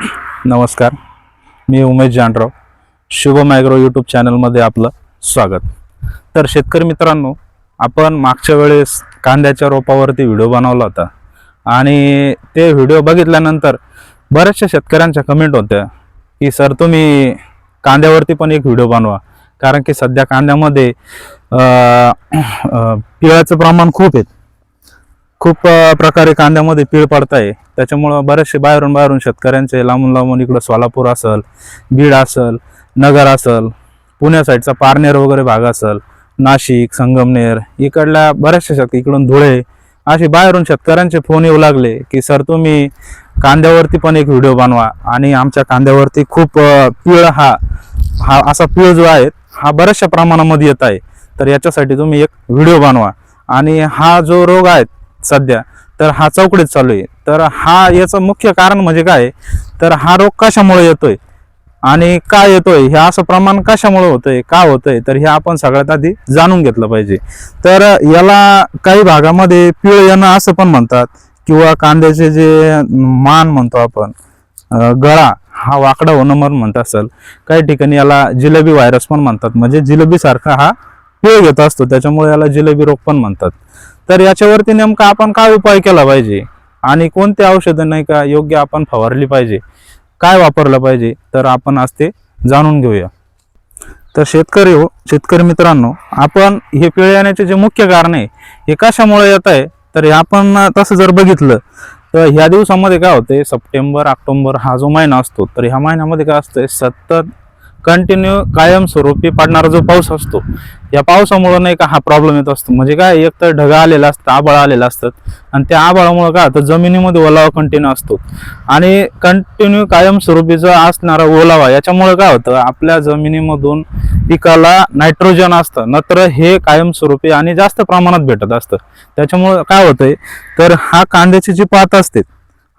नमस्कार. मी Umesh Janrao Shubham agro YouTube चॅनलमध्ये आपलं स्वागत. तर शेतकरी मित्रांनो आपण मागच्या वेळेस कांद्याच्या रोपावरती व्हिडिओ बनवला होता. आणि ते व्हिडिओ बघितल्यानंतर बऱ्याचशा शेतकऱ्यांच्या कमेंट होत्या की सर तुम्ही कांद्यावरती पण एक व्हिडिओ बनवा. कारण की सध्या कांद्यामध्ये पिळाचं प्रमाण खूप आहे. खूप प्रकारे कांद्यामध्ये पीळ पडत आहे त्याच्यामुळं बरेचसे बाहेरून बाहेरून शेतकऱ्यांचे लांबून लांबून इकडं सोलापूर असेल बीड असेल नगर असेल पुण्या साईडचा पारनेर वगैरे भाग असेल नाशिक संगमनेर इकडल्या बऱ्याचशा शेत इकडून धुळे असे बाहेरून शेतकऱ्यांचे फोन येऊ लागले की सर तुम्ही कांद्यावरती पण एक व्हिडिओ बनवा आणि आमच्या कांद्यावरती खूप पीळ हा हा असा पीळ जो आहे हा बऱ्याचशा प्रमाणामध्ये येत आहे. तर याच्यासाठी तुम्ही एक व्हिडिओ बनवा आणि हा जो रोग आहे सध्या. तर हा चौकडीत चालू आहे. तर हा याचं मुख्य कारण म्हणजे काय? तर हा रोग कशामुळे येतोय? आणि का येतोय? हे असं प्रमाण कशामुळे होतंय? का होतंय? तर हे आपण सगळ्यात आधी जाणून घेतलं पाहिजे. तर याला काही भागामध्ये पिळ येणं असं पण म्हणतात किंवा कांद्याचे जे मान म्हणतो आपण गळा हा वाकडा होणं म्हणून म्हणत असेल. काही ठिकाणी याला जिलेबी व्हायरस पण म्हणतात. म्हणजे जिलेबी सारखा हा पिळ घेत असतो. त्याच्यामुळे याला जिलेबी रोग पण म्हणतात. तर याच्यावरती नेमका आपण काय उपाय केला पाहिजे? आणि कोणते औषधं नाही का योग्य आपण फवारली पाहिजे? काय वापरलं पाहिजे? तर आपण आज ते जाणून घेऊया. तर शेतकरी हो शेतकरी मित्रांनो आपण हे पिळे येण्याचे जे मुख्य कारण आहे हे कशामुळे येत आहे? तर हे आपण तसं जर बघितलं तर ह्या दिवसामध्ये काय होते सप्टेंबर ऑक्टोबर हा जो महिना असतो तर ह्या महिन्यामध्ये काय असतंय? सतत कंटिन्यू कायमस्वरूपी पडणारा जो पाऊस असतो या पावसामुळं नाही का हा प्रॉब्लेम येत असतो. म्हणजे काय एक तर ढगा आलेला असतं आबाळ आलेलं असतात. आणि त्या आबाळामुळे काय होतं जमिनीमध्ये ओलावा कंटिन्यू असतो. आणि कंटिन्यू कायमस्वरूपीचा असणारा ओलावा याच्यामुळे काय होतं आपल्या जमिनीमधून पिकाला नायट्रोजन असतं. नत्र हे कायमस्वरूपी आणि जास्त प्रमाणात भेटत असतं. त्याच्यामुळं काय होतंय तर हा कांद्याची जी पात असते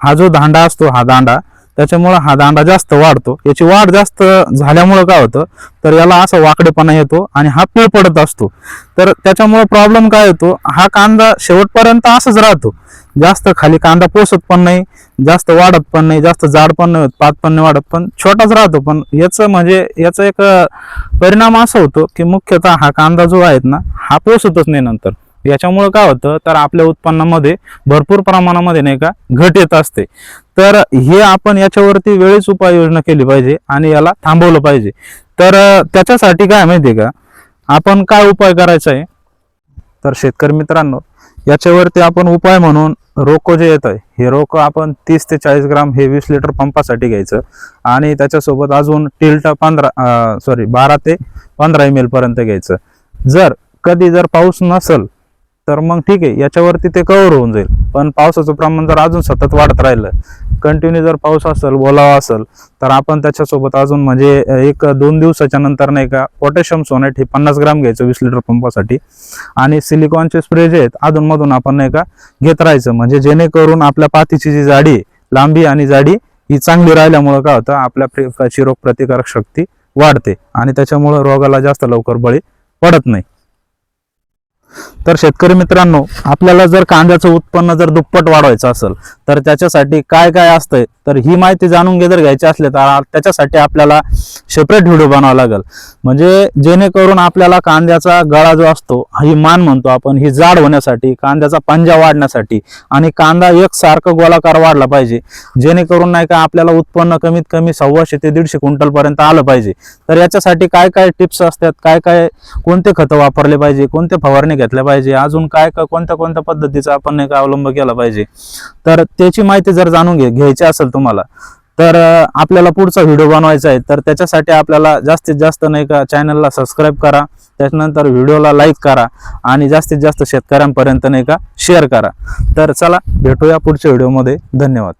हा जो दांडा असतो हा दांडा त्याच्यामुळं हा दांडा जास्त वाढतो. याची वाढ जास्त झाल्यामुळं काय होतं? तर याला असा वाकडेपणा येतो आणि हा पीळ पडत असतो. तर त्याच्यामुळं प्रॉब्लेम काय येतो हा कांदा शेवटपर्यंत असंच राहतो. जास्त खाली कांदा पोसत पण नाही जास्त वाढत पण नाही जास्त जाड पण नाही होत पात पण नाही वाढत पण छोटाच राहतो. पण याचं म्हणजे याचा एक परिणाम असा होतो की मुख्यतः हा कांदा जो आहे ना हा पोसतच नाही नंतर. याच्यामुळे काय होतं तर आपल्या उत्पन्नामध्ये भरपूर प्रमाणामध्ये नाही का घट येत असते. तर हे आपण याच्यावरती वेळीच उपाययोजना केली पाहिजे आणि याला थांबवलं पाहिजे. तर त्याच्यासाठी काय माहिती आहे का आपण काय उपाय करायचा आहे? तर शेतकरी मित्रांनो याच्यावरती आपण उपाय म्हणून रोको जे येत आहे हे रोको आपण तीस ते चाळीस ग्राम हे वीस लिटर पंपासाठी घ्यायचं. आणि त्याच्यासोबत अजून टिल्टा पंधरा सॉरी बारा ते पंधरा एम एल पर्यंत घ्यायचं. जर कधी जर पाऊस नसल तर मग ठीक आहे याच्यावरती ते कव्हर होऊन जाईल. पण पावसाचं प्रमाण जर अजून सतत वाढत राहिलं कंटिन्यू जर पाऊस असेल ओलावा असेल तर आपण त्याच्यासोबत अजून म्हणजे एक दोन दिवसाच्या नंतर नाही का पोटॅशियम सोनेट हे पन्नास ग्राम घ्यायचं वीस लिटर पंपासाठी. आणि सिलिकॉनचे स्प्रे जे आहेत अधूनमधून आपण नाही का घेत राहायचं. म्हणजे जेणेकरून आपल्या पातीची जी जाडी लांबी आणि जाडी ही चांगली राहिल्यामुळं काय होतं आपल्या पिकाची रोग प्रतिकारक शक्ती वाढते. आणि त्याच्यामुळं रोगाला जास्त लवकर बळी पडत नाही. तर शेतकरी मित्रांनो आपल्याला जर कांद्याचं उत्पन्न जर दुप्पट वाढवायचं असेल तर त्याच्यासाठी काय काय असतंय तर ही माहिती जाणून घे जर घ्यायची असली तर त्याच्यासाठी आपल्याला सेपरेट व्हिडिओ बनावा लागेल. म्हणजे जेणेकरून आपल्याला कांद्याचा गळा जो असतो ही मान म्हणतो आपण ही जाड होण्यासाठी कांद्याचा पंजा वाढण्यासाठी आणि कांदा एक सारखं गोलाकार वाढला पाहिजे जेणेकरून नाही का आपल्याला उत्पन्न कमीत कमी सव्वाशे ते दीडशे क्विंटल पर्यंत आलं पाहिजे. तर याच्यासाठी काय काय टिप्स असतात काय काय कोणते खतं वापरले पाहिजे कोणते फवारणी घेतल्या पाहिजे. अजून काय का कोणत्या कोणत्या पद्धतीचा आपण नाही का अवलंब केला पाहिजे? तर त्याची माहिती जर जाणून घे घ्यायची असेल तुम्हाला तर आपल्याला पुढचा व्हिडिओ बनवायचा आहे. तर त्याच्यासाठी आपल्याला जास्तीत जास्त नाही का चॅनलला सबस्क्राईब करा. त्याच्यानंतर व्हिडिओला लाईक करा आणि जास्तीत जास्त शेतकऱ्यांपर्यंत नाही का शेअर करा. तर चला भेटूया पुढच्या व्हिडिओमध्ये. धन्यवाद.